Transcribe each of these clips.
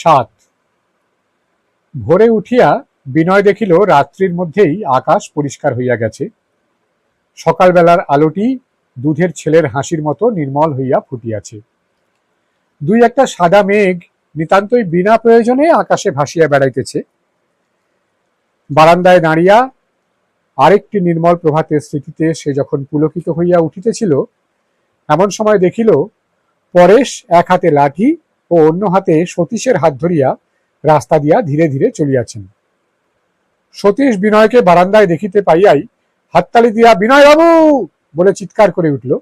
সাত। ভোরে উঠিয়া বিনয় দেখিল রাত্রির মধ্যেই আকাশ পরিষ্কার হইয়া গেছে। সকালবেলার আলোটি দুধের ছেলের হাসির মতো নির্মল হইয়া ফুটিয়াছে। দুই একটা সাদা মেঘ নিতান্তই বিনা প্রয়োজনে আকাশে ভাসিয়া বেড়াইতেছে। বারান্দায় দাঁড়িয়া আরেকটি নির্মল প্রভাতের স্মৃতিতে সে যখন পুলকিত হইয়া উঠিতেছিল, এমন সময় দেখিল, পরেশ এক হাতে লাঠি ও অন্য হাতে সতীশের হাত ধরিয়া রাস্তা দিয়া ধীরে ধীরে চলিয়াছেন। সতীশ বিনয়কে বারান্দায় দেখিতে পাইয়াই হাততালি দিয়া বিনয় বাবু বলে চিৎকার করে উঠল।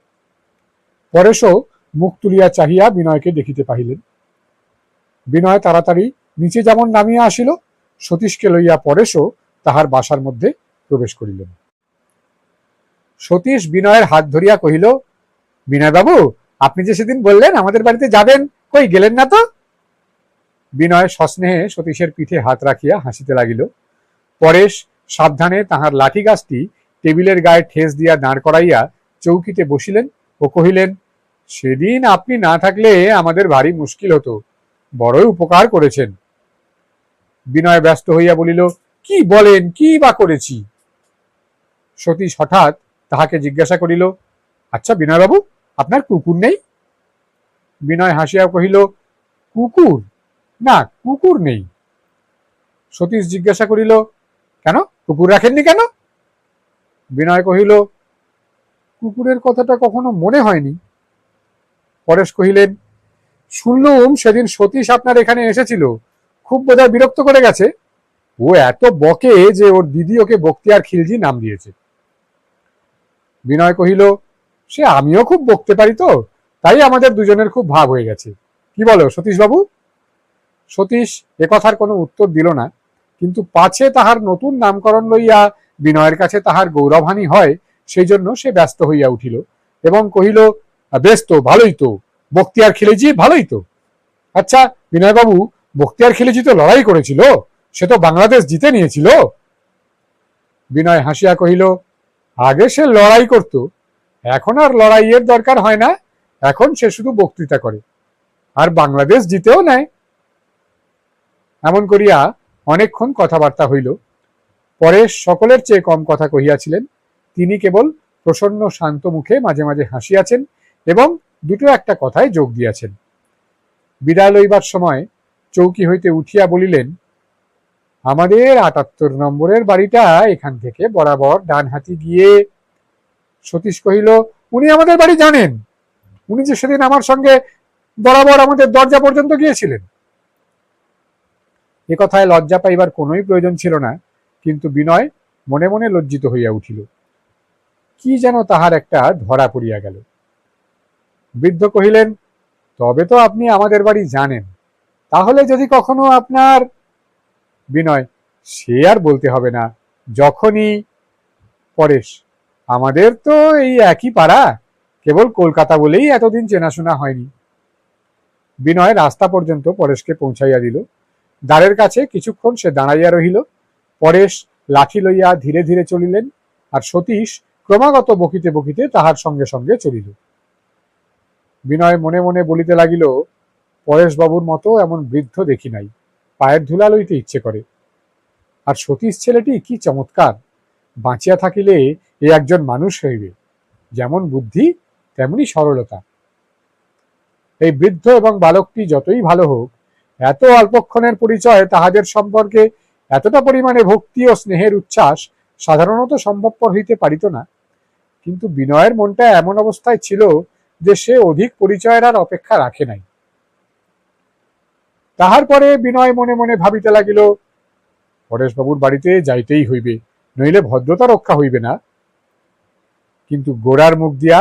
পরেশও মুখ তুলিয়া চাহিয়া বিনয়কে দেখিতে পাহিলেন বিনয় তাড়াতাড়ি নিচে যেমন নামিয়া আসিল, সতীশকে লইয়া পরেশও তাহার বাসার মধ্যে প্রবেশ করিলেন। সতীশ বিনয়ের হাত ধরিয়া কহিল বিনয় বাবু আপনি যে সেদিন বললেন আমাদের বাড়িতে যাবেন কই গেলেন না তো? বিনয় সস্নেহে সতীশের পিঠে হাত রাখিয়া হাসিতে লাগিল। পরেশ সাবধানে তাহার লাঠি গাছটি টেবিলের গায়ে ঠেস দিয়া দাঁড় করাইয়া চৌকিতে বসিলেন ও কহিলেন, সেদিন আপনি না থাকলে আমাদের ভারী মুশকিল হতো। বড়ই উপকার করেছেন। বিনয় ব্যস্ত হইয়া বলিল, কি বলেন, কি বা করেছি? সতীশ হঠাৎ তাহাকে জিজ্ঞাসা করিল আচ্ছা বিনয়বাবু, আপনার কুকুর নেই? বিনয় হাসিয়া কহিল, কুকুর? না, কুকুর নেই। সতীশ জিজ্ঞাসা করিল, কেন? কুকুর রাখেননি কেন? বিনয় কহিল, কুকুরের কথাটা কখনো মনে হয়নি। পরেশ কহিলেন, শুনলুম সেদিন সতীশ আপনার এখানে এসেছিল। খুব বোধহয় বিরক্ত করে গেছে। ও এত বকে যে ওর দিদি ওকে বক্তিয়ার খিলজি নাম দিয়েছে। বিনয় কহিল, সে আমিও খুব বকতে পারি তো? তাই আমাদের দুজনের খুব ভাব হয়ে গেছে। কি বলো সতীশ বাবু সতীশ একথার কোনো উত্তর দিল না, কিন্তু পাছে তাহার নতুন নামকরণ লইয়া বিনয়ের কাছে তাহার গৌরবহানি হয় সেই জন্য সে ব্যস্ত হইয়া উঠিল এবং কহিল, বেশ তো, ভালোই তো, বক্তিয়ার খিলেজি ভালোই তো। আচ্ছা বিনয়বাবু, বক্তিয়ার খিলেজি তো লড়াই করেছিল, সে তো বাংলাদেশ জিতে নিয়েছিল। বিনয় হাসিয়া কহিল, আগে সে লড়াই করত, এখন আর লড়াইয়ের দরকার হয় না এখন সে শুধু বক্তৃতা করে। আর বাংলাদেশ জিতেও নেয়। এমন করিয়া অনেকক্ষণ কথাবার্তা হইল। পরে সকলের চেয়ে কম কথা কহিয়াছিলেন, তিনি কেবল প্রসন্ন শান্ত মুখে মাঝে মাঝে হাসিয়াছেন এবং দুটো একটা কথায় যোগ দিয়াছেন। বিদায় লইবার সময় চৌকি হইতে উঠিয়া বলিলেন, আমাদের আটাত্তর নম্বরের বাড়িটা এখান থেকে বরাবর ডান হাতি গিয়ে। সতীশ কহিল, উনি আমাদের বাড়ি জানেন। উনি যে সেদিন আমার সঙ্গে বরাবর আমাদের দরজা পর্যন্ত গিয়েছিলেন। এ কথায় লজ্জা পাইবার কোনোই প্রয়োজন ছিল না, কিন্তু বিনয় মনে মনে লজ্জিত হইয়া উঠিল। কি যেন তাহার একটা ধরা পড়িয়া গেল। বৃদ্ধ কহিলেন, তবে তো আপনি আমাদের বাড়ি জানেন। তাহলে যদি কখনো আপনার বিনয়, সে আর বলতে হবে না, যখনই পরেশ, আমাদের তো এই একই পাড়া। কেবল কলকাতা বলেই এতদিন চেনাশোনা হয়নি। বিনয় রাস্তা পর্যন্ত পরেশকে পৌঁছাইয়া দিল। দ্বারের কাছে কিছুক্ষণ সে দাঁড়াইয়া রহিল। পরেশ লাঠি লইয়া ধীরে ধীরে চলিলেন আর সতীশ ক্রমাগত বকিতে বকিতে তাহার সঙ্গে সঙ্গে চলিল। বিনয় মনে মনে বলিতে লাগিল, পরেশবাবুর মতো এমন বৃদ্ধ দেখি নাই। পায়ের ধুলা লইতে ইচ্ছে করে। আর সতীশ ছেলেটি কি চমৎকার! বাঁচিয়া থাকিলে এ একজন মানুষ হইবে। যেমন বুদ্ধি তেমনি সরলতা। এই বৃদ্ধ এবং বালকটি যতই ভালো হোক, এত অল্পক্ষণের পরিচয় তাহাদের সম্পর্কে এতটা পরিমাণে ভক্তি ও স্নেহের উচ্ছ্বাস সাধারণত সম্ভবপর হইতে পারিত না। কিন্তু বিনয়ের মনটা এমন অবস্থায় ছিল যে সে অধিক পরিচয়ের আর অপেক্ষা রাখে নাই। তাহার পরে বিনয় মনে মনে ভাবিতে লাগিল, পরেশবাবুর বাড়িতে যাইতেই হইবে, নইলে ভদ্রতা রক্ষা হইবে না। কিন্তু গোড়ার মুখ দিয়া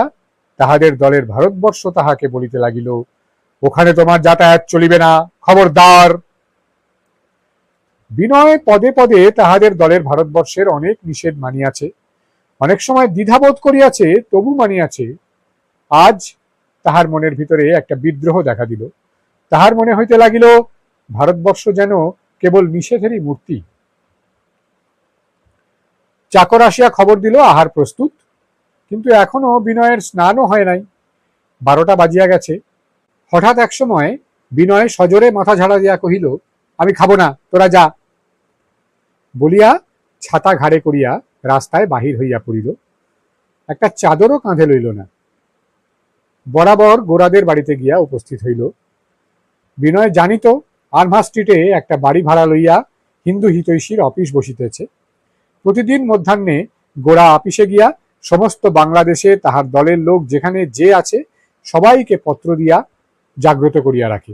তাহাদের দলের ভারতবর্ষ তাহাকে বলিতে লাগিল, ওখানে তোমার যাতায়াত চলিবে না, খবরদার। বিনয় পদে পদে তাহাদের দলের ভারতবর্ষের অনেক নিষেধ মানিয়াছে। অনেক সময় দ্বিধাবোধ করিয়াছে, তবু মানিয়াছে। আজ তাহার মনের ভিতরে একটা বিদ্রোহ দেখা দিল। তাহার মনে হইতে লাগিল, ভারতবর্ষ যেন কেবল নিষেধেরই মূর্তি। চাকর আসিয়া খবর দিল, আহার প্রস্তুত। কিন্তু এখনও বিনয়ের স্নানও হয় নাই। বারোটা বাজিয়া গেছে। হঠাৎ এক সময় বিনয় সজোরে মাথা ঝাড়া দিয়া কহিল, আমি খাব না, তোরা যা। বলিয়া ছাতা ঘাড়ে করিয়া রাস্তায় বাহির হইয়া পড়িল। একটা চাদরও কাঁধে লইল না। বরাবর গোরাদের বাড়িতে গিয়া উপস্থিত হইল। বিনয় জানিত আনভা স্ট্রিটে একটা বাড়ি ভাড়া লইয়া হিন্দু হিতৈষীর অফিস বসিতেছে। প্রতিদিন মধ্যাহ্নে গোরা অফিসে গিয়া সমস্ত বাংলাদেশে তাহার দলের লোক যেখানে যে আছে, সবাইকে পত্র দিয়া জাগ্রত করিয়া রাখে।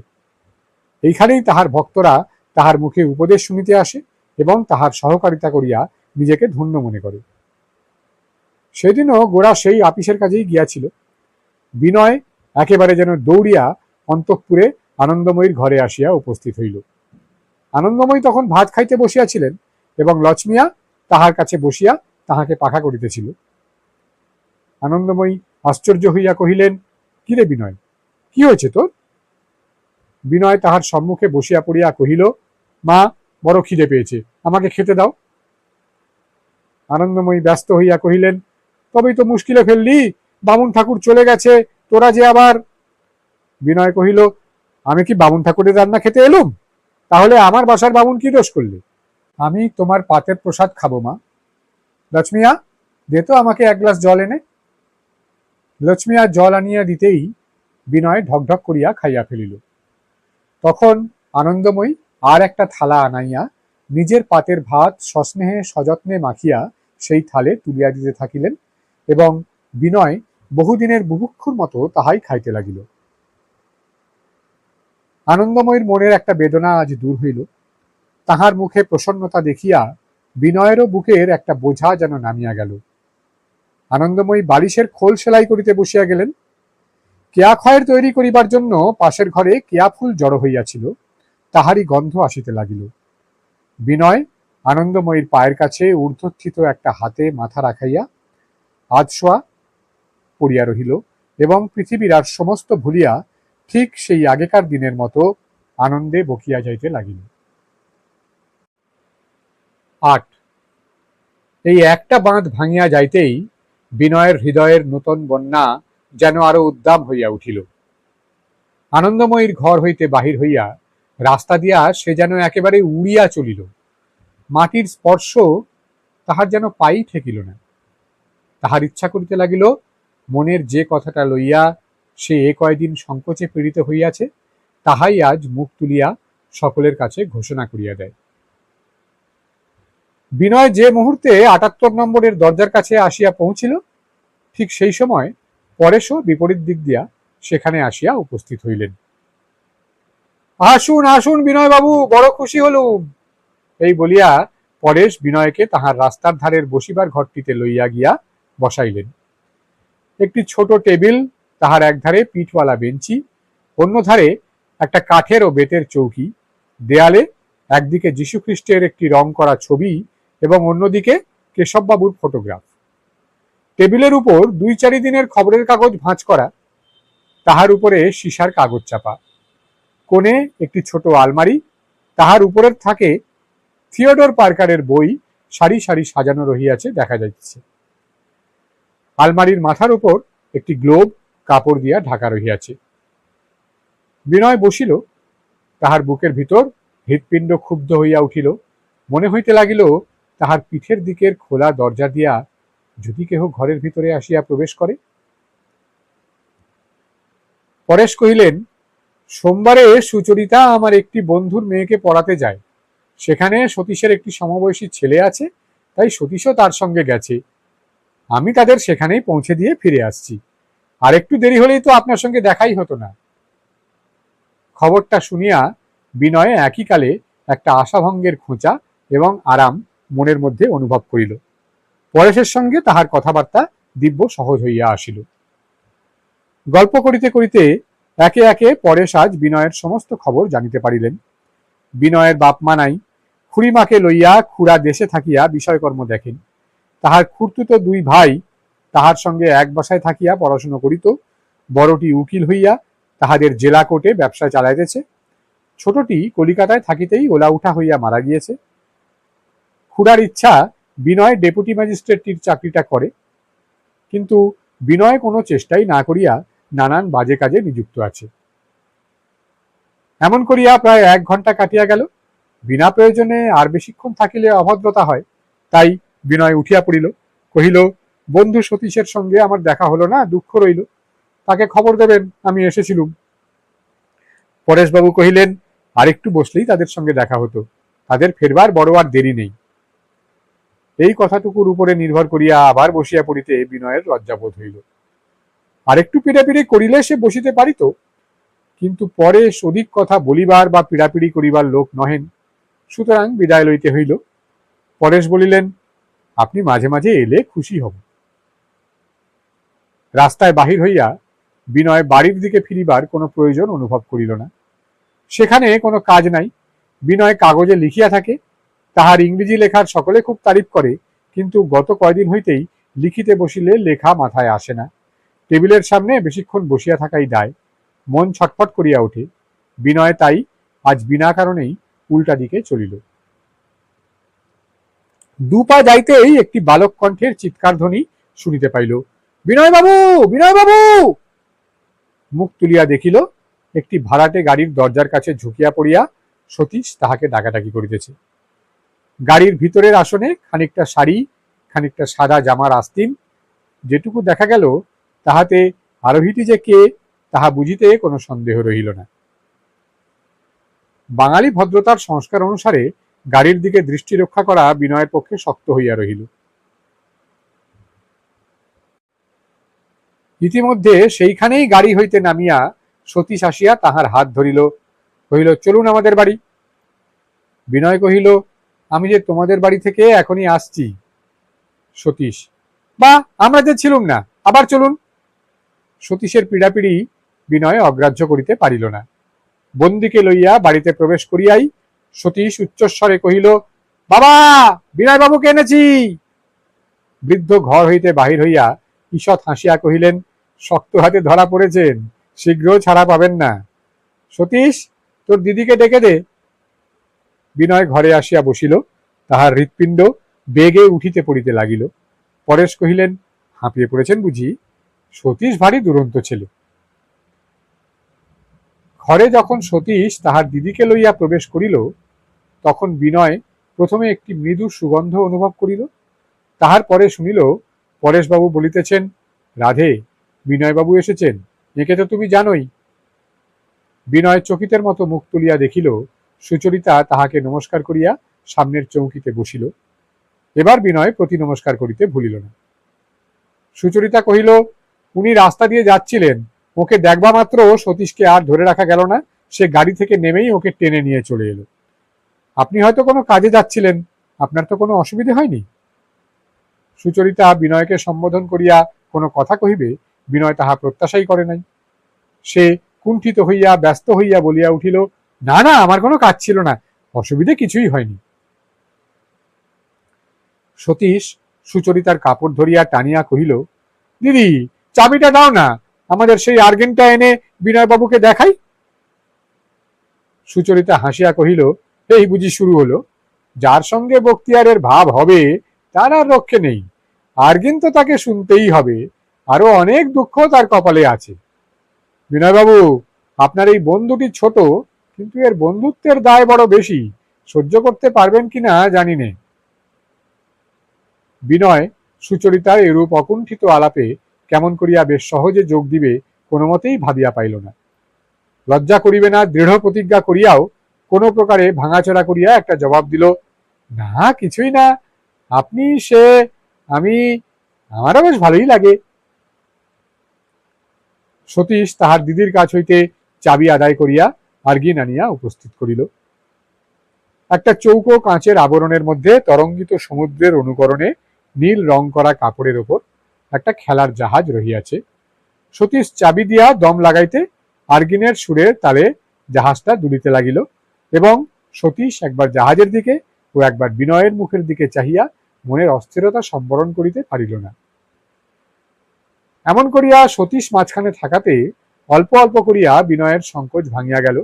এইখানেই তাহার ভক্তরা তাহার মুখে উপদেশ শুনিতে আসে এবং তাহার সহকারিতা করিয়া নিজেকে ধন্য মনে করে। সেদিনও গোরা সেই আপিসের কাজেই গিয়াছিল। বিনয় একেবারে যেন দৌড়িয়া অন্তঃপুরে আনন্দময়ীর ঘরে আসিয়া উপস্থিত হইল। আনন্দময়ী তখন ভাত খাইতে বসিয়াছিলেন এবং লক্ষ্মিয়া তাহার কাছে বসিয়া তাহাকে পাখা করিতেছিল। আনন্দময়ী আশ্চর্য হইয়া কহিলেন, কিরে বিনয়, কি হয়েছে তোর? বিনয় তাহার সম্মুখে বসিয়া পড়িয়া কহিল, মা, বড় খিদে পেয়েছে, আমাকে খেতে দাও। আনন্দময়ী ব্যস্ত হইয়া কহিলেন, তবেই তো মুশকিলে ফেললি, বামুন ঠাকুর চলে গেছে, তোরা যে আবার? বিনয় কহিল, আমি কি বামুন ঠাকুরের রান্না খেতে এলুম? তাহলে আমার বাসার বামুন কি দোষ করলে? আমি তোমার পাতের প্রসাদ খাব মা। লক্ষ্মিয়া দে তো আমাকে এক গ্লাস জল এনে। লক্ষ্মিয়া জল আনিয়া দিতেই বিনয় ঢকঢক করিয়া খাইয়া ফেলিল। তখন আনন্দময়ী আর একটা থালা আনাইয়া নিজের পাতের ভাত সস্নেহে সযত্নে মাখিয়া সেই থালে তুলিয়া দিতে থাকিলেন এবং বিনয় বহুদিনের বুভুক্ষুর মতো তাহাই খাইতে লাগিল। আনন্দময়ীর মনের একটা বেদনা আজ দূর হইল। তাহার মুখে প্রসন্নতা দেখিয়া বিনয়েরও বুকের একটা বোঝা যেন নামিয়া গেল। আনন্দময়ী বালিশের খোল সেলাই করিতে বসিয়া গেলেন। কেয়া খয়ের তৈরি করিবার জন্য পাশের ঘরে কেয়া ফুল জড়ো হইয়াছিল, তাহারই গন্ধ আসিতে লাগিল। বিনয় আনন্দময়ীর পায়ের কাছে ঊর্ধ্বস্থিত একটা হাতে মাথা রাখাইয়া আধশোয়া পড়িয়া রহিল এবং পৃথিবীর আর সমস্ত ভুলিয়া ঠিক সেই আগেকার দিনের মতো আনন্দে বকিয়া যাইতে লাগিল। আট। এই একটা বাঁধ ভাঙিয়া যাইতেই বিনয়ের হৃদয়ের নূতন বন্যা যেন আরও উদ্দাম হইয়া উঠিল। আনন্দময়ীর ঘর হইতে বাহির হইয়া রাস্তা দিয়া সে যেন একেবারে উড়িয়া চলিল। মাটির স্পর্শ তাহার যেন পাই ঠেকিল না। তাহার ইচ্ছা করিতে লাগিল, মনের যে কথাটা লইয়া সে এ কয়দিন সংকোচে পীড়িত হইয়াছে, তাহাই আজ মুখ তুলিয়া সকলের কাছে ঘোষণা করিয়া দেয়। বিনয় যে মুহূর্তে আটাত্তর নম্বরের দরজার কাছে আসিয়া পৌঁছিল, ঠিক সেই সময় পরেশও বিপরীত দিক দিয়া সেখানে আসিয়া উপস্থিত হইলেন। আসুন আসুন বিনয় বাবু বড় খুশি হলুম। এই বলিয়া পরেশ বিনয়কে তাহার রাস্তার ধারের বসিবার ঘরটিতে লইয়া গিয়া বসাইলেন। একটি ছোট টেবিল, তাহার একধারে পিঠওয়ালা বেঞ্চি অন্য ধারে একটা কাঠের ও বেতের চৌকি, দেয়ালে একদিকে যীশুখ্রিস্টের একটি রং করা ছবি এবং অন্যদিকে কেশববাবুর ফটোগ্রাফ। টেবিলের উপর দুই চারি দিনের খবরের কাগজ ভাঁজ করা, তাহার উপরে সীসার কাগজ চাপা। কোণে একটি ছোট আলমারি, তাহার উপরের থাকে থিওডোর পার্কারের বই, সারি সারি সাজানো রহিয়াছে দেখা যাচ্ছে আলমারির মাথার উপর একটি গ্লোব, কাপড় দিয়া ঢাকা রহিয়াছে। বিনয় বসিল, তাহার বুকের ভিতর হৃৎপিণ্ড ক্ষুব্ধ হইয়া উঠিল। মনে হইতে লাগিল তাহার পিঠের দিকের খোলা দরজা দিয়া যদি কেহ ঘরের ভিতরে আসিয়া প্রবেশ করে? পরেশ কহিলেন, সোমবারে সুচরিতা আমার একটি বন্ধুর মেয়েকে পড়াতে যায়। সেখানে সতীশের একটি সমবয়সী ছেলে আছে, তাই সতীশও তার সঙ্গে গেছে। আমি তাদের সেখানেই পৌঁছে দিয়ে ফিরে আসছি। আর একটু দেরি হলেই তো আপনার সঙ্গে দেখাই হতো না। খবরটা শুনিয়া বিনয়ে একই কালে একটা আশাভঙ্গের খোঁচা এবং আরাম মনের মধ্যে অনুভব করিল। পরেশের সঙ্গে তাহার কথাবার্তা দিব্য সহজ হইয়া আসিল। গল্প করিতে করিতে একে একে পরেশ আজ বিনয়ের সমস্ত খবর জানিতে পারিলেন। বিনয়ের বাপ মা নাই, খুড়িমাকে লইয়া খুড়া দেশে থাকিয়া বিষয়কর্ম দেখেন। তাহার খুর্তুত দুই ভাই তাহার সঙ্গে এক বাসায় থাকিয়া পড়াশুনো করিত। বড়টি উকিল হইয়া তাহাদের জেলা কোর্টে ব্যবসা চালাইতেছে। ছোটটি কলিকাতায় থাকিতেই ওলা উঠা হইয়া মারা গিয়েছে। খুড়ার ইচ্ছা বিনয় ডেপুটি ম্যাজিস্ট্রেটটির চাকরিটা করে। কিন্তু বিনয় কোনো চেষ্টাই না করিয়া নানান বাজে কাজে নিযুক্ত আছে। এমন করিয়া প্রায় এক ঘণ্টা কাটিয়া গেল। বিনা প্রয়োজনে আর বেশিক্ষণ থাকিলে অভদ্রতা হয়, তাই বিনয় উঠিয়া পড়িল। কহিল, বন্ধু সতীশের সঙ্গে আমার দেখা হলো না, দুঃখ রইল। তাকে খবর দেবেন, আমি এসেছিলুম। পরেশবাবু কহিলেন, আরেকটু বসলেই তাদের সঙ্গে দেখা হতো। তাদের ফেরবার বড় আর দেরি নেই। এই কথাটুকুর উপরে নির্ভর করিয়া আবার বসিয়া পড়িতে বিনয়ের লজ্জাবোধ হইল। আরেকটু পিড়াপিড়ি করিলে সে বসিতে পারিত, কিন্তু পরে সদিক কথা বলিবার বা পিড়াপিড়ি করিবার লোক নহেন। সুতরাং বিদায় লইতে হইল। পরেশ বলিলেন, আপনি মাঝে মাঝে এলে খুশি হব। রাস্তায় বাহির হইয়া বিনয় বাড়ির দিকে ফিরিবার কোনো প্রয়োজন অনুভব করিল না। সেখানে কোনো কাজ নাই। বিনয় কাগজে লিখিয়া থাকে তাহার ইংরেজি লেখার সকলে খুব তারিফ করে, কিন্তু গত কয়দিন হইতেই লিখিতে বসিলে লেখা মাথায় আসে না। টেবিলের সামনে বেশিক্ষণ বসিয়া থাকাই দায়, মন ছটফট করিয়া ওঠে। বিনয় তাই আজ বিনা কারণেই উল্টা দিকে চলিল। দুপা যাইতেই একটি বালক কণ্ঠের চিৎকার ধ্বনি শুনিতে পাইল, বিনয় বাবু বিনয় বাবু! মুখ তুলিয়া দেখিল, একটি ভাড়াটে গাড়ির দরজার কাছে ঝুঁকিয়া পড়িয়া সতীশ তাহাকে ডাকাডাকি করিতেছে। গাড়ির ভিতরের আসনে খানিকটা শাড়ি, খানিকটা সাদা জামার আস্তিন যেটুকু দেখা গেল, তাহাতে আরোহীটি যে কে, তাহা বুঝিতে কোনো সন্দেহ রহিল না। বাঙালি ভদ্রতার সংস্কার অনুসারে গাড়ির দিকে দৃষ্টি রক্ষা করা বিনয়ের পক্ষে শক্ত হইয়া রহিল। ইতিমধ্যে সেইখানেই গাড়ি হইতে নামিয়া সতীশ আসিয়া তাহার হাত ধরিল। কহিল, চলুন আমাদের বাড়ি। বিনয় কহিল আমি যে তোমাদের বাড়ি থেকে এখনই আসছি, সতীশ। বা আমরা যে ছিলুম না, আবার চলুন। সতীশের পীড়াপিড়ি বিনয় অগ্রাহ্য করিতে পারিল না। বন্দিকে লইয়া বাড়িতে প্রবেশ করিয়াই সতীশ উচ্চস্বরে কহিল, বাবা বিনয় বাবুকে এনেছি। বৃদ্ধ ঘর হইতে বাহির হইয়া ঈষৎ হাসিয়া কহিলেন, শক্ত হাতে ধরা পড়েছেন শীঘ্র ছাড়া পাবেন না। সতীশ, তোর দিদিকে ডেকে দে। বিনয় ঘরে আসিয়া বসিল, তাহার হৃৎপিণ্ড বেগে উঠিতে পড়িতে লাগিল। পরেশ কহিলেন, হাঁপিয়ে পড়েছেন বুঝি? সতীশ ভারী দুরন্ত ছেলে। ঘরে যখন সতীশ তাহার দিদিকে লইয়া প্রবেশ করিল, তখন বিনয় প্রথমে একটি মৃদু সুগন্ধ অনুভব করিল। তাহার পরে শুনিল, পরেশবাবু বলিতেছেন, রাধে, বিনয়বাবু এসেছেন, একে তো তুমি জানোই। বিনয় চকিতের মতো মুখ তুলিয়া দেখিল সুচরিতা তাহাকে নমস্কার করিয়া সামনের চৌকিতে বসিল। এবার বিনয় প্রতি নমস্কার করিতে ভুলিল না। সুচরিতা কহিল, উনি রাস্তা দিয়ে যাচ্ছিলেন। ওকে দেখবা মাত্র সতীশকে আর ধরে রাখা গেল না। সে গাড়ি থেকে নেমেই ওকে টেনে নিয়ে চলে এলো। আপনি হয়তো কোনো কাজে যাচ্ছিলেন। আপনার তো কোনো অসুবিধে হয়নি? সুচরিতা বিনয়কে সম্বোধন করিয়া কোনো কথা কহিবে বিনয় তাহা প্রত্যাশাই করে নাই। সে কুণ্ঠিত হইয়া, ব্যস্ত হইয়া বলিয়া উঠিল না না, আমার কোনো কাজ ছিল না। অসুবিধে কিছুই হয়নি। সতীশ সুচরিতার কাপড় ধরিয়া টানিয়া কহিল, দিদি, চাবিটা দাও না, আমাদের সেই আর্গেনটা এনে বিনয়বাবুকে দেখাই। সুচরিতা হাসিয়া কহিল, এই বুঝি শুরু হলো। যার সঙ্গে বক্তিয়ারের ভাব হবে, তার আর রক্ষে নেই। আর্গেন তো তাকে শুনতেই হবে, আরও অনেক দুঃখ তার কপালে আছে। বিনয়বাবু, আপনার এই বন্ধুটি ছোট কিন্তু এর বন্ধুত্বের দায় বড় বেশি। সহ্য করতে পারবেন কিনা জানি নে। বিনয় সুচরিতার এরূপ অকুণ্ঠিত আলাপে কেমন করিয়া বেশ সহজে যোগ দিবে কোনো মতেই ভাবিয়া পাইল না। লজ্জা করিবে না, দৃঢ় প্রতিজ্ঞা করিয়াও কোনো প্রকারে ভাঙাচোরা করিয়া একটা জবাব দিল, না, কিছুই না। আপনি সে, আমি, আমারও বেশ ভালোই লাগে। সতীশ তাহার দিদির কাছ হইতে চাবি আদায় করিয়া আর্গিন আনিয়া উপস্থিত করিল। একটা চৌকো কাঁচের আবরণের মধ্যে তরঙ্গিত সমুদ্রের অনুকরণে নীল রং করা কাপড়ের ওপর একটা খেলার জাহাজ রহিয়াছে। সতীশ চাবি দিয়া দম লাগাইতে আর্গিনের সুরের তালে জাহাজটা দুলিতে লাগিল এবং সতীশ একবার জাহাজের দিকে ও একবার বিনয়ের মুখের দিকে চাহিয়া মনের অস্থিরতা সম্বরণ করিতে পারিল না। এমন করিয়া সতীশ মাঝখানে থাকাতে অল্প অল্প করিয়া বিনয়ের সংকোচ ভাঙিয়া গেল।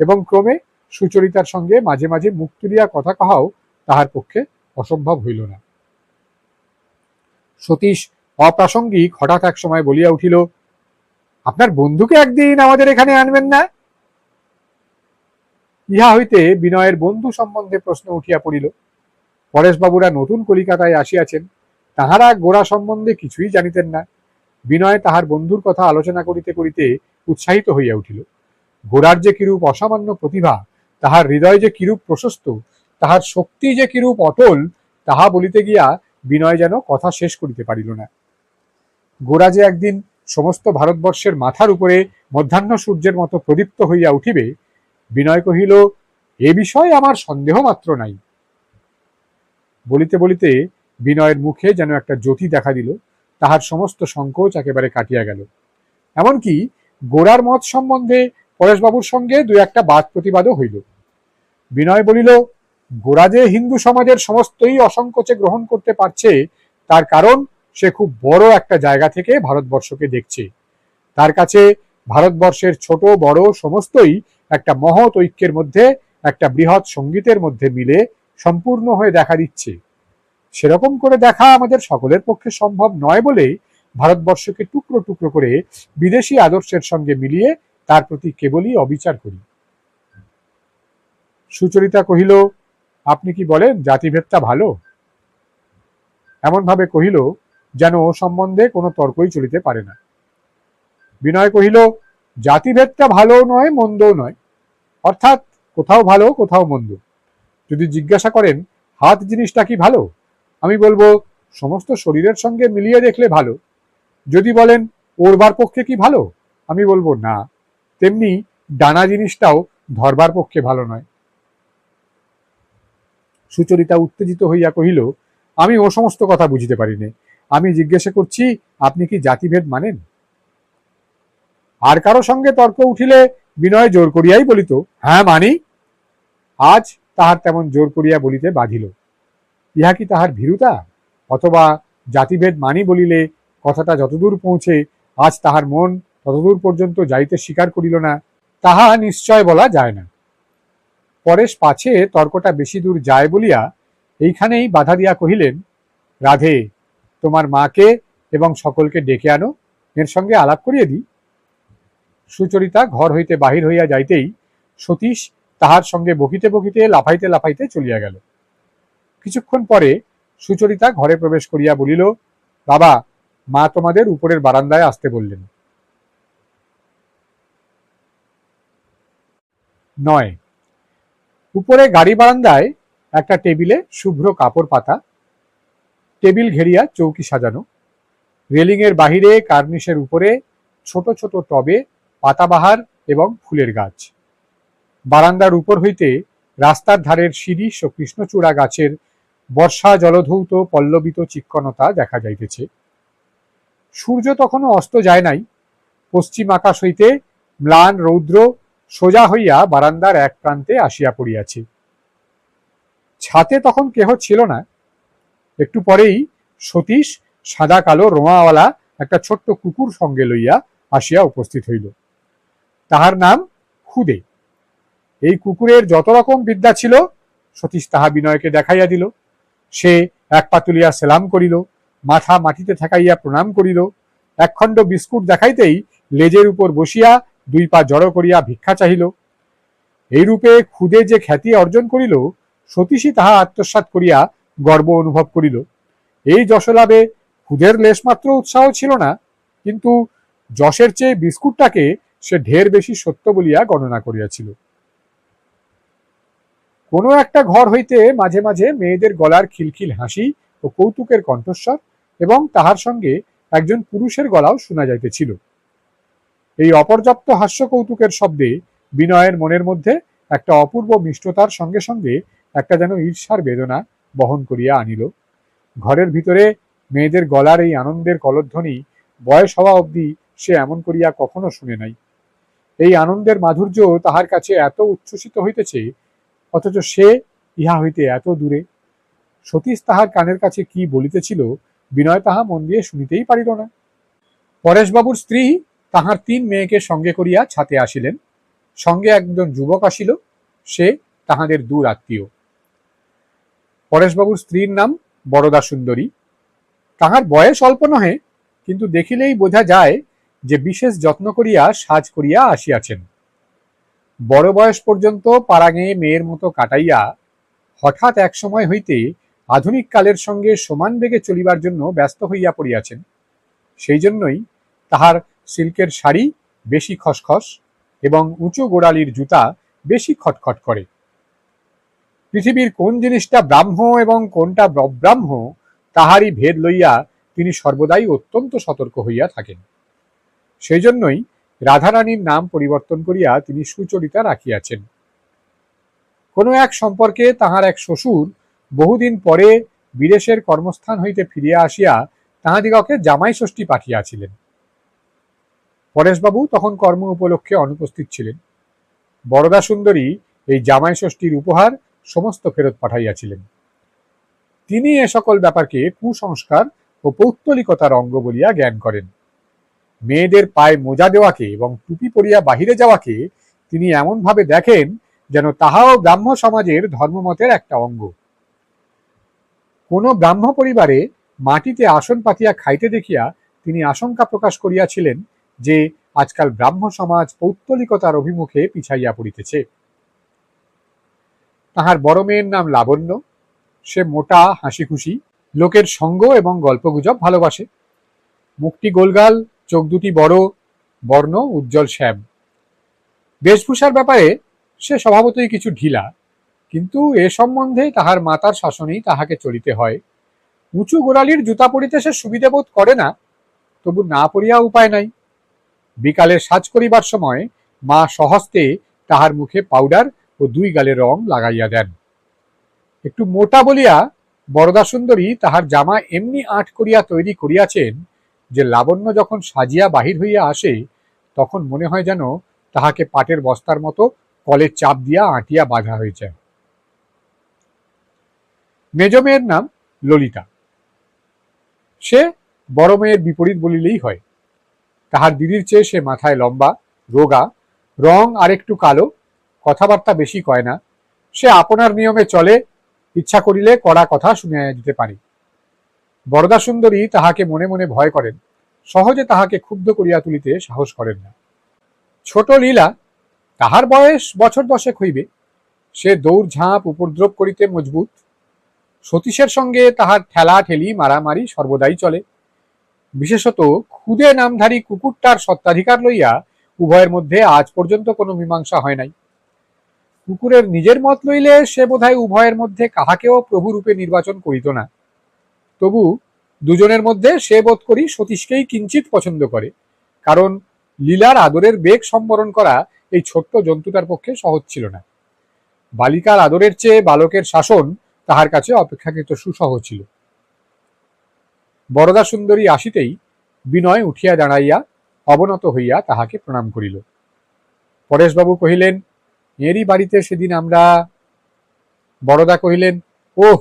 এবং ক্রমে সুচরিতার সঙ্গে মাঝে মাঝে মুখ তুলিয়া কথা কহাও তাহার পক্ষে অসম্ভব হইল না। সতীশ অপ্রাসঙ্গিক হঠাৎ এক সময় বলিয়া উঠিল, আপনার বন্ধুকে একদিন আমাদের এখানে আনবেন না? ইহা হইতে বিনয়ের বন্ধু সম্বন্ধে প্রশ্ন উঠিয়া পড়িল। পরেশবাবুরা নতুন কলিকাতায় আসিয়াছেন, তাহারা গোড়া সম্বন্ধে কিছুই জানিতেন না। বিনয় তাহার বন্ধুর কথা আলোচনা করিতে করিতে উৎসাহিত হইয়া উঠিল। গোড়ার যে কিরূপ অসামান্য প্রতিভা, তাহার হৃদয় যে কিরূপ প্রশস্ত, তাহার শক্তি যে কিরূপ অটল, তাহা বলিতে গিয়া বিনয় যেন কথা শেষ করিতে পারিল না। গোরা যে একদিন সমস্ত ভারতবর্ষের মাথার উপরে মধ্যাহ্ন সূর্যের মতো প্রদীপ্ত হইয়া উঠিবে, বিনয় কহিল, এ বিষয়ে আমার সন্দেহ মাত্র নাই। বলিতে বলিতে বিনয়ের মুখে যেন একটা জ্যোতি দেখা দিল, তাহার সমস্ত সংকোচ একেবারে কাটিয়া গেল। এমনকি গোড়ার মত সম্বন্ধে পরেশবাবুর সঙ্গে দু একটা বাদ প্রতিবাদও হইল। বিনয় বলিল গোড়া যে হিন্দু সমাজের সমস্তই অসংকোচে গ্রহণ করতে পারছে, তার কারণ সে খুব বড় একটা জায়গা থেকে ভারতবর্ষকে দেখছে। তার কাছে ভারতবর্ষের ছোট, বড় সমস্তই একটা মহৎ ঐক্যের মধ্যে, একটা বৃহৎ সঙ্গীতের মধ্যে মিলে সম্পূর্ণ হয়ে দেখা দিচ্ছে। সেরকম করে দেখা আমাদের সকলের পক্ষে সম্ভব নয় বলে ভারতবর্ষকে টুকরো টুকরো করে বিদেশি আদর্শের সঙ্গে মিলিয়ে তার প্রতি কেবলই অবিচার করি। সুচরিতা কহিল, আপনি কি বলেন জাতিভেদটা ভালো? এমন ভাবে কহিল, যেন ও সম্বন্ধে কোনো তর্কই চলিতে পারে না। বিনয় কহিল, জাতিভেদটা ভালো নয়, মন্দও নয়। অর্থাৎ কোথাও ভালো, কোথাও মন্দ। যদি জিজ্ঞাসা করেন, হাত জিনিসটা কি ভালো? আমি বলব, সমস্ত শরীরের সঙ্গে মিলিয়ে দেখলে ভালো। যদি বলেন, ওরবার পক্ষে কি ভালো? আমি বলব, না। তেমনি ডানা জিনিসটাও ধরবার পক্ষে ভালো নয়। সুচরিতা উত্তেজিত হইয়া কহিল, আমি ও সমস্ত কথা বুঝিতে পারিনি। আমি জিজ্ঞাসা করছি, আপনি কি জাতিভেদ মানেন? আর কারও সঙ্গে তর্ক উঠিলে বিনয় জোর করিয়াই বলিত হ্যাঁ মানি। আজ তাহার তেমন জোর করিয়া বলিতে বাঁধিল। ইহা কি তাহার ভীরুতা? অথবা জাতিভেদ মানি বলিলে কথাটা যতদূর পৌঁছে, আজ তাহার মন ততদূর পর্যন্ত যাইতে স্বীকার করিল না, তাহা নিশ্চয় বলা যায় না। পরেশ পাছে তর্কটা বেশি দূর যায় বলিয়া এইখানেই বাধা দিয়া কহিলেন, রাধে, তোমার মাকে এবং সকলকে ডেকে আনো, এর সঙ্গে আলাপ করিয়ে দিই। সুচরিতা ঘর হইতে বাহির হইয়া যাইতেই সতীশ তাহার সঙ্গে বকিতে বকিতে, লাফাইতে লাফাইতে চলিয়া গেল। কিছুক্ষণ পরে সুচরিতা ঘরে প্রবেশ করিয়া বলিল, বাবা, মা তোমাদের উপরের বারান্দায় আসতে বললেন। নয়। উপরে গাড়ি বারান্দায় একটা টেবিলে শুভ্র কাপড় পাতা, টেবিল ঘেরিয়া চৌকি সাজানো, রেলিংয়ের বাহিরে কার্নিশের উপরে ছোট ছোট টবে পাতাবাহার এবং ফুলের গাছ। বারান্দার উপর হইতে রাস্তার ধারের শিরিষ ও কৃষ্ণচূড়া গাছের বর্ষা জলধৌত পল্লবিত চিক্কণতা দেখা যাইতেছে। সূর্য তখনও অস্ত যায় নাই। পশ্চিম আকাশ হইতে ম্লান রৌদ্র সোজা হইয়া বারান্দার এক প্রান্তে আসিয়া পড়িয়াছে। ছাতে তখন কেহ ছিল না। একটু পরেই সতীশ সাদা কালো রোমাওয়ালা একটা ছোট্ট কুকুর সঙ্গে লইয়া আসিয়া উপস্থিত হইল। তাহার নাম খুদে। এই কুকুরের যত রকম বিদ্যা ছিল, সতীশ তাহা বিনয়কে দেখাইয়া দিল। সে এক পাতুলিয়া সেলাম করিল, মাথা মাটিতে ঠেকাইয়া প্রণাম করিল। একখণ্ড বিস্কুট দেখাইতেই লেজের উপর বসিয়া দুই পা জড়ো করিয়া ভিক্ষা চাহিল। এইরূপে খুদে যে খ্যাতি অর্জন করিল, সতীশই তাহা আত্মসাৎ করিয়া গর্ব অনুভব করিল। এই যশলাভে খুদের লেশমাত্র উৎসাহ ছিল না, কিন্তু যশের চেয়ে বিস্কুটটাকে সে ঢের বেশি সত্য বলিয়া গণনা করিয়াছিল। কোনো একটা ঘর হইতে মাঝে মাঝে মেয়েদের গলার খিলখিল হাসি ও কৌতুকের কণ্ঠস্বর এবং তাহার সঙ্গে একজন পুরুষের গলাও শোনা যাইতেছিল। এই অপর্যাপ্ত হাস্য কৌতুকের শব্দে বিনয়ের মনের মধ্যে একটা অপূর্ব মিষ্টতার সঙ্গে সঙ্গে একটা যেন ঈর্ষার বেদনা বহন করিয়া আনিল। ঘরের ভিতরে মেয়েদের গলার এই আনন্দের কলধ্বনি বয়স হওয়া অবধি সে এমন করিয়া কখনো শুনে নাই। এই আনন্দের মাধুর্য তাহার কাছে এত উচ্ছ্বসিত হইতেছে, অথচ সে ইহা হইতে এত দূরে। সতীশ তাহার কানের কাছে কি বলিতেছিল, বিনয় তাহা মন দিয়ে শুনিতেই পারিল না। পরেশবাবুর স্ত্রী তাহার তিন মেয়েকে সঙ্গে করিয়া ছাতে আসিলেন। সঙ্গে একজন যুবক আসিল, সে তাহাদের দূর আত্মীয়। পরেশবাবুর স্ত্রীর নাম বরদা সুন্দরী তাহার বয়স অল্প নহে, কিন্তু দেখিলেই বোঝা যায় যে বিশেষ যত্ন করিয়া সাজ করিয়া আসিয়াছেন। বড় বয়স পর্যন্ত পাড়াঙে মেয়ের মতো কাটাইয়া হঠাৎ এক সময় হইতে আধুনিক কালের সঙ্গে সমান বেগে চলিবার জন্য ব্যস্ত হইয়া পড়িয়াছেন। সেই জন্যই তাহার সিল্কের শাড়ি বেশি খসখস এবং উঁচু গোড়ালির জুতা বেশি খটখট করে। পৃথিবীর কোন জিনিসটা ব্রাহ্ম এবং কোনটা ব্রাহ্ম তাহারই ভেদ লইয়া তিনি সর্বদাই অত্যন্ত সতর্ক হইয়া থাকেন। সেই জন্যই রাধারানীর নাম পরিবর্তন করিয়া তিনি সুচরিতা রাখিয়াছেন। কোনো এক সম্পর্কে তাহার এক শ্বশুর বহুদিন পরে বিদেশের কর্মস্থান হইতে ফিরিয়া আসিয়া তাহাদিগকে জামাই ষষ্ঠী পাঠিয়াছিলেন। পরেশবাবু তখন কর্ম উপলক্ষে অনুপস্থিত ছিলেন। বরদা সুন্দরী এই জামাই ষষ্ঠীর উপহার সমস্ত ফেরত পাঠাইয়াছিলেন। তিনি এ সকল ব্যাপারকে কুসংস্কার ও পৌত্তলিকতার অঙ্গ বলিয়া জ্ঞান করেন। মেয়েদের পায়ে মোজা দেওয়াকে এবং টুপি পরিয়া বাহিরে যাওয়াকে তিনি এমনভাবে দেখেন যেন তাহাও ব্রাহ্ম সমাজের ধর্মমতের একটা অঙ্গ। কোন ব্রাহ্ম পরিবারে মাটিতে আসন পাতিয়া খাইতে দেখিয়া তিনি আশঙ্কা প্রকাশ করিয়াছিলেন যে আজকাল ব্রাহ্ম সমাজ পৌত্তলিকতার অভিমুখে পিছাইয়া পড়িতেছে। তাহার বড় মেয়ের নাম লাবণ্য। সে মোটা হাসি খুশি লোকের সঙ্গ এবং গল্পগুজব ভালোবাসে। মুখটি গোলগাল, চোখ দুটি বড়, বর্ণ উজ্জ্বল শ্যাম। বেশভূষার ব্যাপারে সে স্বভাবতই কিছু ঢিলা, কিন্তু এ সম্বন্ধে তাহার মাতার শাসনেই তাহাকে চলিতে হয়। উঁচু গোড়ালির জুতা পরিতে সে সুবিধে বোধ করে না, তবু না পড়িয়া উপায় নাই। বিকালে সাজ করিবার সময় মা সহস্তে তাহার মুখে পাউডার ও দুই গালে রং লাগাইয়া দেন। একটু মোটা বলিয়া বরদা সুন্দরী তাহার জামা এমনি আট করিয়া তৈরি করিয়াছেন যে লাবণ্য যখন সাজিয়া বাহির হইয়া আসে, তখন মনে হয় যেন তাহাকে পাটের বস্তার মতো কলের চাপ দিয়া আঁটিয়া বাঁধা হয়েছে মেজ মেয়ের নাম ললিতা। সে বড় মেয়ের বিপরীত বলিলেই হয়। তাহার দিদির চেয়ে সে মাথায় লম্বা, রোগা, রং আরেকটু কালো, কথাবার্তা বেশি কয় না। সে আপনার নিয়মে চলে, ইচ্ছা করিলে কড়া কথা শুনিয়া দিতে পারে। বরদা সুন্দরী তাহাকে মনে মনে ভয় করেন। সহজে তাহাকে ক্ষুব্ধ করিয়া তুলিতে সাহস করেন না। ছোট লীলা, তাহার বয়স বছর দশেক হইবে। সে দৌড় ঝাঁপ উপদ্রব করিতে মজবুত। সতীশের সঙ্গে তাহার ঠেলা ঠেলি মারামারি সর্বদাই চলে। বিশেষত খুদে নামধারী কুকুরটার সত্ত্বাধিকার লইয়া উভয়ের মধ্যে আজ পর্যন্ত কোনো মীমাংসা হয় নাই। কুকুরের নিজের মত লইলে সে বোধহয় উভয়ের মধ্যে কাহাকেও প্রভুরূপে নির্বাচন করিত না। তবু দুজনের মধ্যে সে বোধ করি সতীশকেই কিঞ্চিত পছন্দ করে, কারণ লীলার আদরের বেগ সম্বরণ করা এই ছোট্ট জন্তুটার পক্ষে সহজ ছিল না। বালিকার আদরের চেয়ে বালকের শাসন তাহার কাছে অপেক্ষাকৃত সুসহ ছিল। বরদা সুন্দরী আসিতেই বিনয় উঠিয়া দাঁড়াইয়া অবনত হইয়া তাহাকে প্রণাম করিল। পরেশবাবু কহিলেন, এরই বাড়িতে সেদিন আমরা বড়দা কহিলেন, ওহ,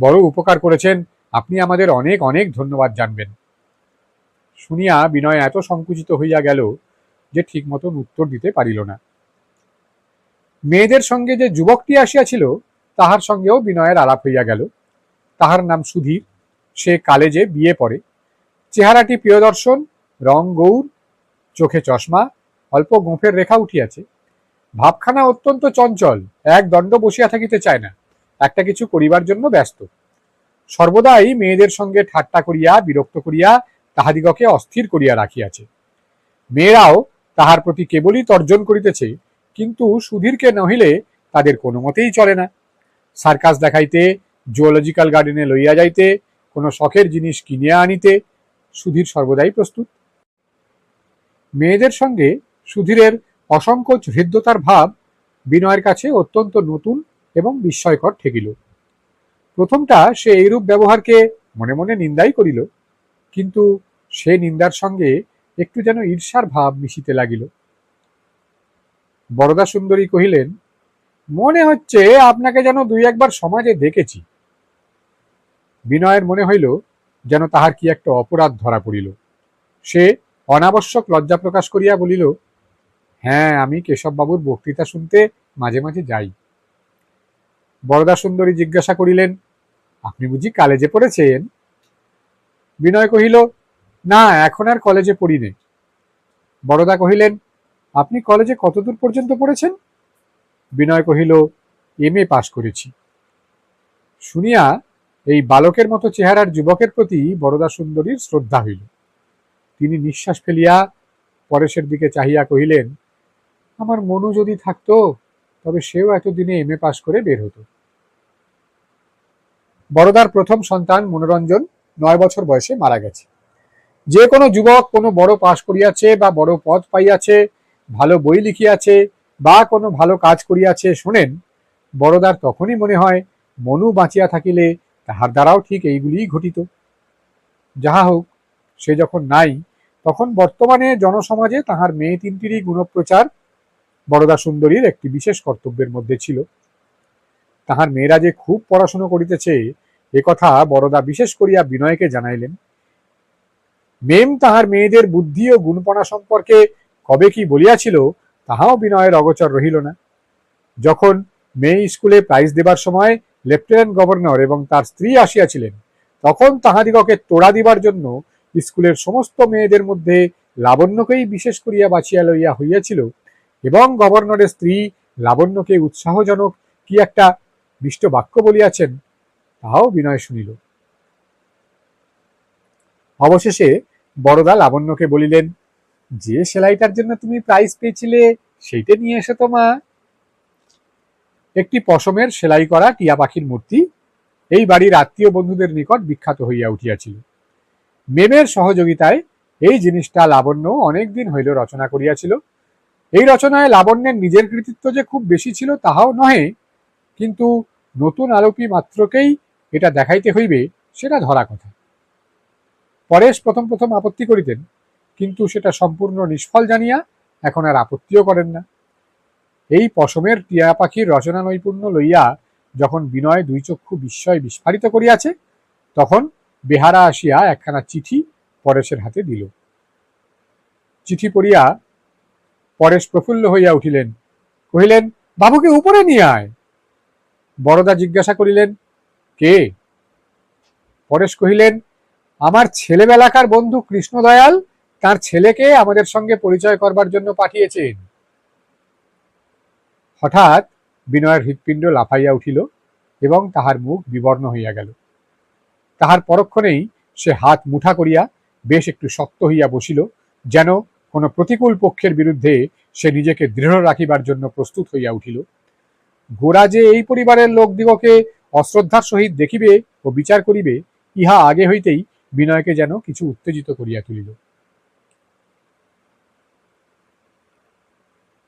বড় উপকার করেছেন। আপনি আমাদের অনেক অনেক ধন্যবাদ জানবেন। শুনিয়া বিনয় এত সংকুচিত হইয়া গেল যে ঠিক মতন উত্তর দিতে পারিল না। মেয়েদের সঙ্গে যে যুবকটি আসিয়াছিল, তাহার সঙ্গেও বিনয়ের আলাপ হইয়া গেল। তাহার নাম সুধীর। সে কালেজে বিয়ে পড়ে। চেহারাটি প্রিয়দর্শন, রং গৌর, চোখে চশমা, অল্প গোঁফের রেখা উঠিয়াছে। ভাবখানা অত্যন্ত চঞ্চল, এক দণ্ড বসিয়া থাকিতে চায় না, একটা কিছু করিবার জন্য ব্যস্ত। সর্বদাই মেয়েদের সঙ্গে ঠাট্টা করিয়া, বিরক্ত করিয়া তাহাদিগকে অস্থির করিয়া রাখিয়াছে। মেয়েরাও তাহার প্রতি কেবলই তর্জন করিতেছে, কিন্তু সুধীরকে নহিলে তাদের কোনো মতেই চলে না। সার্কাস দেখাইতে, জুওলজিক্যাল গার্ডেনে লইয়া যাইতে কোনো শখের জিনিস কিনিয়া আনিতে সুধীর সর্বদাই প্রস্তুত। মেয়েদের সঙ্গে সুধীরের অসংকোচ হৃদ্যতার ভাব বিনয়ের কাছে অত্যন্ত নতুন এবং বিস্ময়কর ঠেকিল। প্রথমটা সে এইরূপ ব্যবহারকে মনে মনে নিন্দাই করিল, কিন্তু সে নিন্দার সঙ্গে একটু যেন ঈর্ষার ভাব মিশিতে লাগিল। বরদা সুন্দরী কহিলেন, মনে হচ্ছে আপনাকে যেন দুই একবার সমাজে দেখেছি। বিনয়ের মনে হইল যেন তাহার কি একটা অপরাধ ধরা পড়িল। সে অনাবশ্যক লজ্জা প্রকাশ করিয়া বলিল হ্যাঁ আমি কেশববাবুর বক্তৃতা শুনতে মাঝে মাঝে যাই। বরদা সুন্দরী জিজ্ঞাসা করিলেন, আপনি বুঝি কলেজে পড়েছেন? বিনয় কহিল, না, এখন আর কলেজে পড়ি নে। বড়দা কহিলেন, আপনি কলেজে কতদূর পর্যন্ত পড়েছেন? বিনয় কহিল, এম এ পাশ করেছি। শুনিয়া এই বালকের মতো চেহারার যুবকের প্রতি বরদা সুন্দরীর শ্রদ্ধা হইল। তিনি নিঃশ্বাস ফেলিয়া পরেশের দিকে চাহিয়া কহিলেন, আমার মনু যদি থাকতো, তবে সেও এতদিনে এম এ পাশ করে বের হতো। বড়দার প্রথম সন্তান মনোরঞ্জন নয় বছর বয়সে মারা গেছে। যে কোনো যুবক কোনো বড় পাশ করিয়াছে বা বড় পদ পাইয়াছে, ভালো বই লিখিয়াছে বা কোনো ভালো কাজ করিয়াছে, শোনেন বড়দার তখনই মনে হয় মনু বাঁচিয়া থাকিলে তাহার দ্বারাও ঠিক এইগুলিই ঘটিত। যাহা হোক, সে যখন নাই, তখন বর্তমানে জনসমাজে তাহার মেয়ে তিনটিরই গুণপ্রচার বড়দা সুন্দরীর একটি বিশেষ কর্তব্যের মধ্যে ছিল। তাহার মেয়েরা যে খুব পড়াশুনো করিতেছে, এ কথা বড়দা বিশেষ করিয়া বিনয়কে জানাইলেন। মেম তাহার মেয়েদের বুদ্ধি ও গুণপনা সম্পর্কে কবে কি বলিয়াছিল, তাহাও বিনয়ের অগোচর রহিল না। যখন মেয়ে স্কুলে প্রাইজ দেবার সময় লেফটেন্যান্ট গভর্নর এবং তার স্ত্রী আসিয়াছিলেন, তখন তাহাদিগকে তোড়া দিবার জন্য স্কুলের সমস্ত মেয়েদের মধ্যে লাবণ্যকেই বিশেষ করিয়া বাঁচিয়া লইয়া হইয়াছিল এবং গভর্নরের স্ত্রী লাবণ্যকে উৎসাহজনক কি একটা মিষ্ট বাক্য বলিয়াছেন, তাহাও বিনয় শুনিল। অবশেষে বড়দা লাবণ্যকে বলিলেন, যে সেলাইটার জন্য তুমি প্রাইজ পেয়েছিলে, সেইটা নিয়ে এসে তো মা। একটি পশমের সেলাই করা টিয়া পাখির মূর্তি। এই বাড়ির আত্মীয় বন্ধুদের নিকট বিখ্যাত হইয়া উঠিয়াছিল। মেমের সহযোগিতায় এই জিনিসটা লাবণ্য অনেকদিন হইল রচনা করিয়াছিল। এই রচনায় লাবণ্যের নিজের কৃতিত্ব যে খুব বেশি ছিল তাহাও নহে, কিন্তু নতুন আলোপী মাত্রকেই এটা দেখাইতে হইবে, সেটা ধরা কথা। পরেশ প্রথম প্রথম আপত্তি করিতেন, কিন্তু সেটা সম্পূর্ণ নিষ্ফল জানিয়া এখন আর আপত্তিও করেন না। এই পশমের টিয়া পাখির রচনা নৈপুণ্য লইয়া যখন বিনয় দুই চক্ষু বিস্ময় বিস্ফারিত করিয়াছে, তখন বেহারা আসিয়া একখানা চিঠি পরেশের হাতে দিল। চিঠি পড়িয়া পরেশ প্রফুল্ল হইয়া উঠিলেন। কহিলেন, বাবুকে উপরে নিয়ে আয়। বড়দা জিজ্ঞাসা করিলেন, কে? পরেশ কহিলেন, আমার ছেলেবেলাকার বন্ধু কৃষ্ণদয়াল, তার ছেলেকে আমাদের সঙ্গে পরিচয় করবার জন্য পাঠিয়েছেন। হঠাৎ বিনয়ের হৃৎপিণ্ড লাফাইয়া উঠিল এবং তাহার মুখ বিবর্ণ হইয়া গেল। তাহার পরক্ষণেই সে হাত মুঠা করিয়া বেশ একটু শক্ত হইয়া বসিল, যেন কোনো প্রতিকূল পক্ষের বিরুদ্ধে সে নিজেকে দৃঢ় রাখিবার জন্য প্রস্তুত হইয়া উঠিল। গোরা যে এই পরিবারের লোকদিগকে অশ্রদ্ধার সহিত দেখিবে ও বিচার করিবে, ইহা আগে হইতেই বিনয়কে যেন কিছু উত্তেজিত করিয়া তুলিল।